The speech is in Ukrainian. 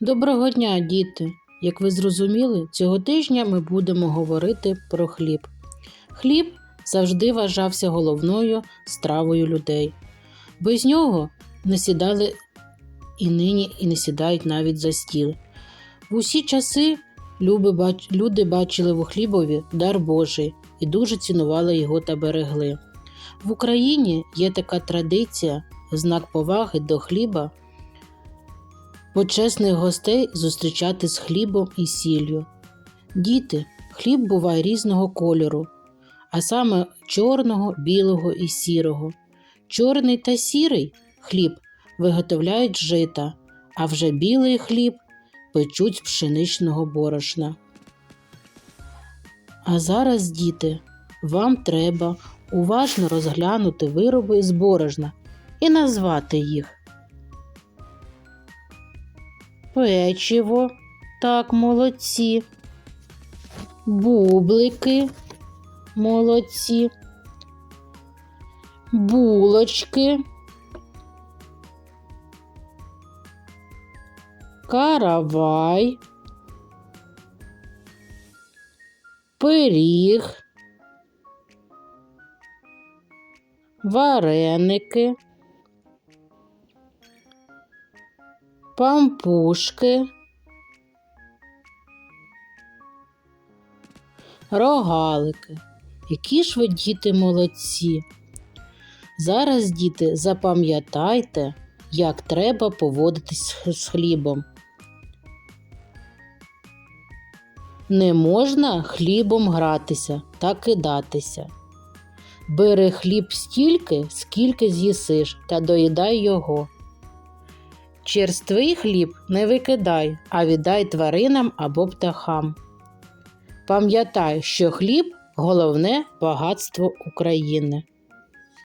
Доброго дня, діти! Як ви зрозуміли, цього тижня ми будемо говорити про хліб. Хліб завжди вважався головною стравою людей. Без нього не сідали і нині і не сідають навіть за стіл. В усі часи люди бачили у хлібові дар Божий і дуже цінували його та берегли. В Україні є така традиція, знак поваги до хліба почесних гостей зустрічати з хлібом і сіллю. Діти, хліб буває різного кольору, а саме чорного, білого і сірого. Чорний та сірий хліб виготовляють жита, а вже білий хліб печуть з пшеничного борошна. А зараз, діти, вам треба уважно розглянути вироби з борошна і назвати їх. Печиво, так, молодці. Бублики, молодці. Булочки. Каравай. Пиріг. Вареники. Пампушки, рогалики. Які ж ви діти молодці. Зараз, діти, запам'ятайте, як треба поводитись з хлібом. Не можна хлібом гратися та кидатися. Бери хліб стільки, скільки з'їсиш, та доїдай його. Черствий хліб не викидай, а віддай тваринам або птахам. Пам'ятай, що хліб головне багатство України.